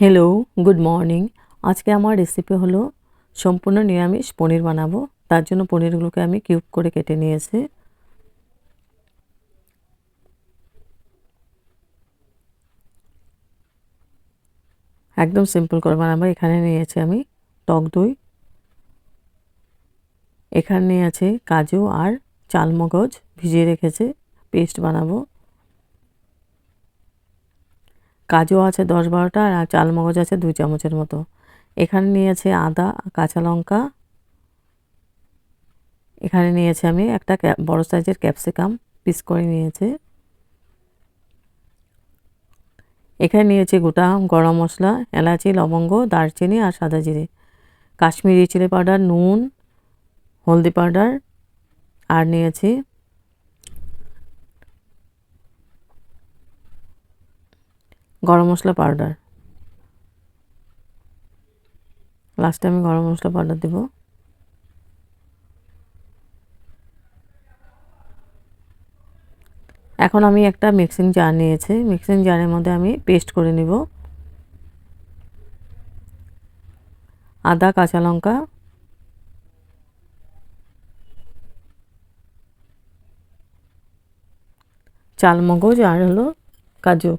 Hello good morning আজকে আমার recipe হলো সম্পূর্ণ নিরামিষ পনির বানাবো। তার জন্য পনিরগুলোকে আমি কিউব করে কেটে নিয়েছি। একদম সিম্পল করে বানাবো। এখানে নিয়েছি আমি টক দই। এখানে আছে কাজু আর চালমগজ ভিজিয়ে রেখেছে। পেস্ট বানাবো। কাজু আছে দশ বারোটা আর চালমগজ আছে দুই চামচের মতো। এখানে নিয়েছে আদা, কাঁচা লঙ্কা। এখানে নিয়েছে আমি একটা বড় সাইজের ক্যাপসিকাম পিস করে নিয়েছে। এখানে নিয়েছি গোটা গরম মশলা, এলাচি, লবঙ্গ, দারচিনি আর সাদা জিরে। কাশ্মীরি চিলি পাউডার, নুন, হলদি পাউডার আর নিয়েছি গরম মশলা পাউডার। লাস্টে আমি গরম মশলা পাউডার দেব। এখন আমি একটা মিক্সিং জার নিয়েছি। মিক্সিং জারের মধ্যে আমি পেস্ট করে নিব। আদা, কাঁচা লঙ্কা। চালমগজ আর হলো কাজু।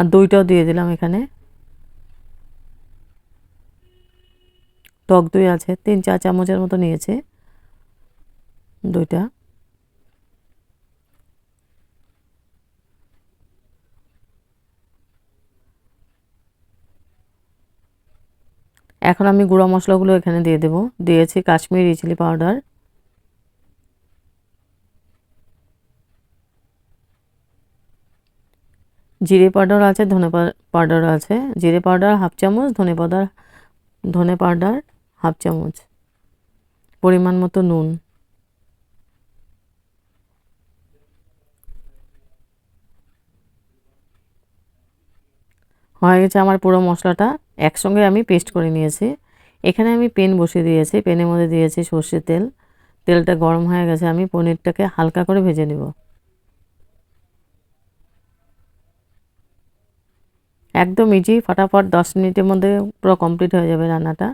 আর দইটাও দিয়ে দিলাম এখানে। টক দই আছে, তিন, চার চামচের মতো নিয়েছে দইটা। এখন আমি গুঁড়ো মশলাগুলো এখানে দিয়ে দেব। দিয়েছি কাশ্মীরি চিলি পাউডার। জিরে পাউডার আছে, ধনে পাউডার আছে। জিরে পাউডার হাফ চামচ, ধনে পাউডার ধনে পাউডার হাফ চামচ। পরিমাণ মতো নুন। হয়ে গেছে আমার পুরো মশলাটা। একসঙ্গে আমি পেস্ট করে নিয়েছি। এখানে আমি পেন বসিয়ে দিয়েছি। পেনের মধ্যে দিয়েছি সর্ষের তেল। তেলটা গরম হয়ে গেছে। আমি পনিরটাকে হালকা করে ভেজে নেব। একদম ইজি ফটাফট দশ মিনিটের মধ্যে পুরো কমপ্লিট হয়ে যাবে রান্নাটা।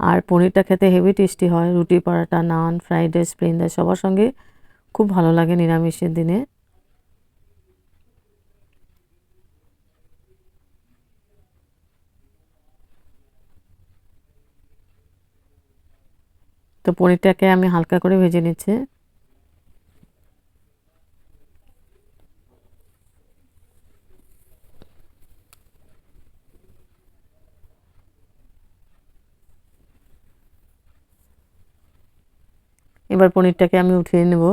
আর পনিরটা খেতে হেভি টেস্টি হয়, রুটি paratha, naan fried rice plain rice সবার সঙ্গে খুব ভালো লাগে নিরামিষের দিনে। তো পনিরটাকে আমি হালকা করে ভেজে নিচ্ছি। এবার পনিরটাকে আমি উঠিয়ে নেব।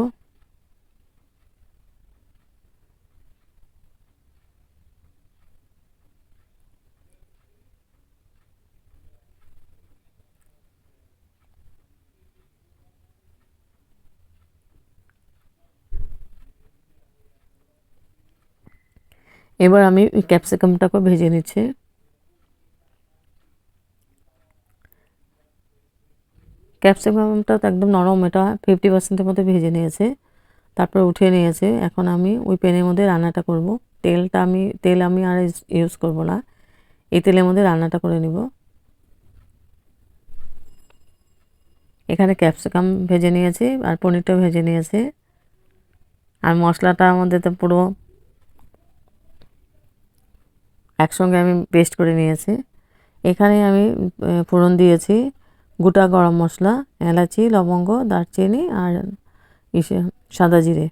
এবার আমি ক্যাপসিকামটাকে ভেজে নিচ্ছি। ক্যাপসিকামটা তো একদম নরম, এটা ফিফটি পার্সেন্টের মধ্যে ভেজে নিয়েছে। তারপর উঠিয়ে নিয়েছে। এখন আমি ওই প্যানের মধ্যে রান্নাটা করব। তেলটা আমি, তেল আমি আর ইউজ করব না। এই তেলের মধ্যে রান্নাটা করে নিব। এখানে ক্যাপসিকাম ভেজে নিয়েছি আর পনিরটাও ভেজে নিয়েছে। আর মশলাটা আমাদের তো পুরো একসঙ্গে আমি পেস্ট করে নিয়েছি। এখানে আমি ফোড়ন দিয়েছি। গোটা গরম মশলা, এলাচি, লবঙ্গ, দারচিনি আর ইসে সাদা জিরে।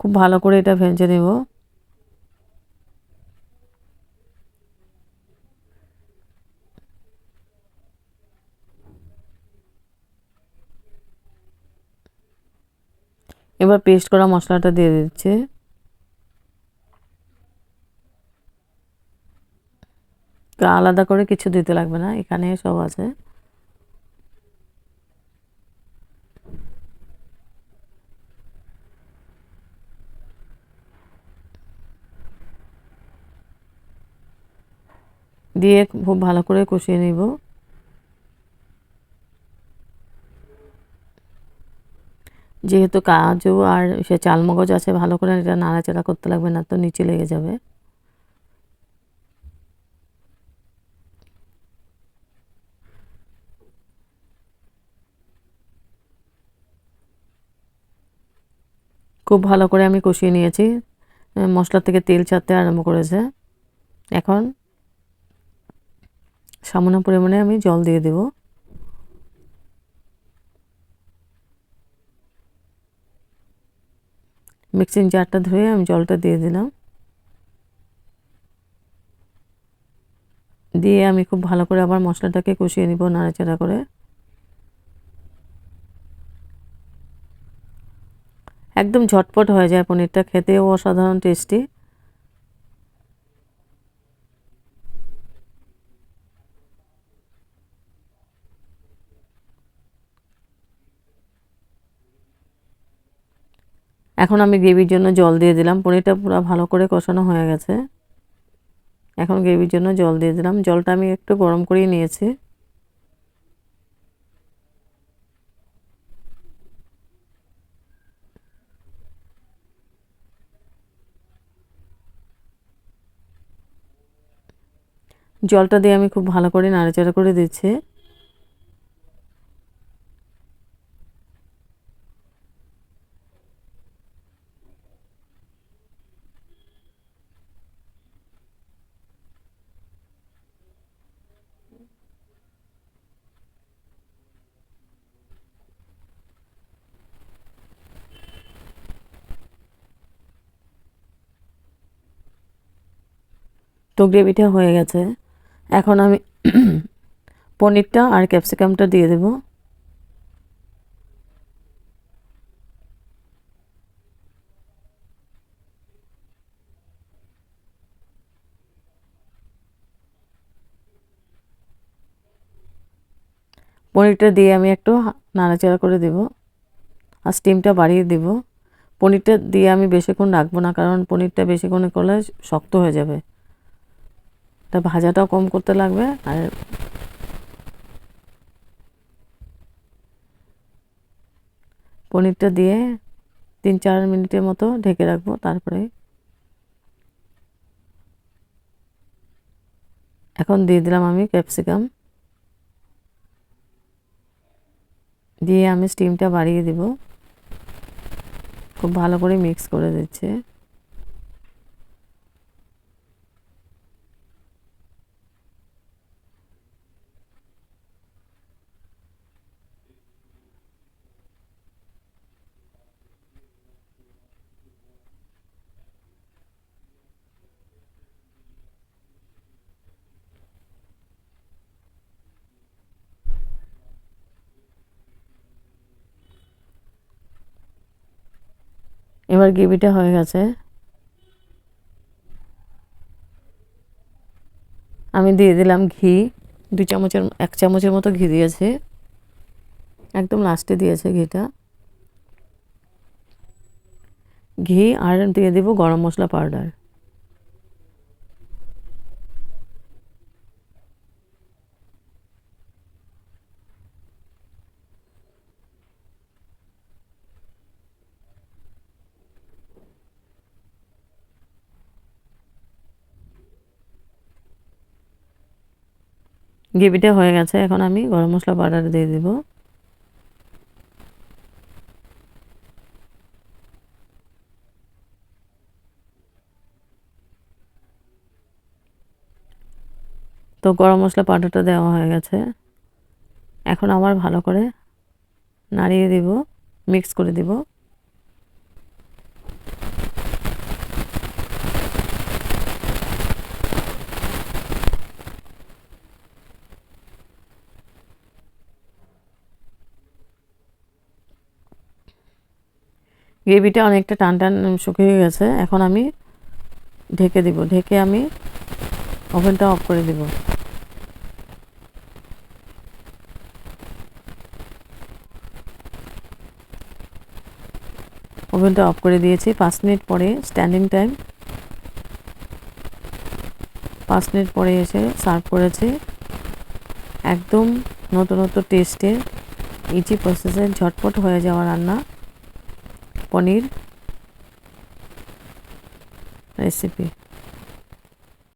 খুব ভালো করে এটা ভেজে নেব। এবার পেস্ট করা মশলাটা দিয়ে দিচ্ছে। আলাদা করে কিছু দিতে লাগবে না এখানে সব আছে। দিয়ে খুব ভালো করে কষিয়ে নিব। যেহেতু কাজু আর সে চালমগজ আছে, ভালো করে এটা নাড়াচাড়া করতে লাগবে, না তো নিচে লেগে যাবে। খুব ভালো করে আমি কষিয়ে নিয়েছি। মশলা থেকে তেল ছাড়তে আরম্ভ করেছে। এখন সামান্য পরিমাণে আমি জল দিয়ে দেব। মিক্সিং জারটা ধুয়ে আমি জলটা দিয়ে দিলাম। দিয়ে আমি খুব ভালো করে আবার মশলাটাকে কষিয়ে নিব নাড়াচাড়া করে। একদম ঝটপট হয়ে যায় পনিরটা, খেতেও অসাধারণ টেস্টি এখন আমি গ্রেভির জন্য জল দিয়ে দিলাম। পনিরটা পুরো ভালো করে কষানো হয়ে গেছে। এখন গ্রেভির জন্য জল দিয়ে দিলাম। জলটা আমি একটু গরম করেই নিয়েছি। জলটা দিয়ে আমি খুব ভালো করে নাড়াচাড়া করে দিচ্ছি। তো গ্রেভিটা হয়ে গেছে। এখন আমি পনিরটা আর ক্যাপসিকামটা দিয়ে দেব। পনিরটা দিয়ে আমি একটু নাড়াচাড়া করে দেব আর স্টিমটা বাড়িয়ে দেব। পনিরটা দিয়ে আমি বেশিক্ষণ রাখব না, কারণ পনিরটা বেশিক্ষণ করলে শক্ত হয়ে যাবে। তা ভাজাটাও কম করতে লাগবে আর পনিরটা দিয়ে তিন চার মিনিটের মতো ঢেকে রাখব, তারপরে এখন দিয়ে দিলাম আমি ক্যাপসিকাম। দিয়ে আমি স্টিমটা বাড়িয়ে দিব। খুব ভালো করে মিক্স করে দিচ্ছে। এবার গ্রেভিটা হয়ে গেছে। আমি দিয়ে দিলাম ঘি। দু চামচের, এক চামচের মতো ঘি দিয়েছে। একদম লাস্টে দিয়েছে ঘিটা। ঘি আর দিয়ে দেবো গরম মশলা পাউডার। গ্রেভিটা হয়ে গেছে, এখন আমি গরম মশলা পাউডার দিয়ে দেব। তো গরম মশলা পাউডারটা দেওয়া হয়ে গেছে। এখন আবার ভালো করে নাড়িয়ে দিব, মিক্স করে দিব। গ্রেভিটা অনেকটা টান টান শুকিয়ে গেছে, এখন আমি ঢেকে দিব। ঢেকে আমি ওভেনটা অফ করে দিব। ওভেনটা অফ করে দিয়েছি। পাঁচ মিনিট পরে স্ট্যান্ডিং টাইম। পাঁচ মিনিট পরে এসে সার্ভ করেছি। একদম নতুন নতুন টেস্টে, ইজি প্রসেসে ঝটপট হয়ে যাওয়া রান্না। পনির রেসিপি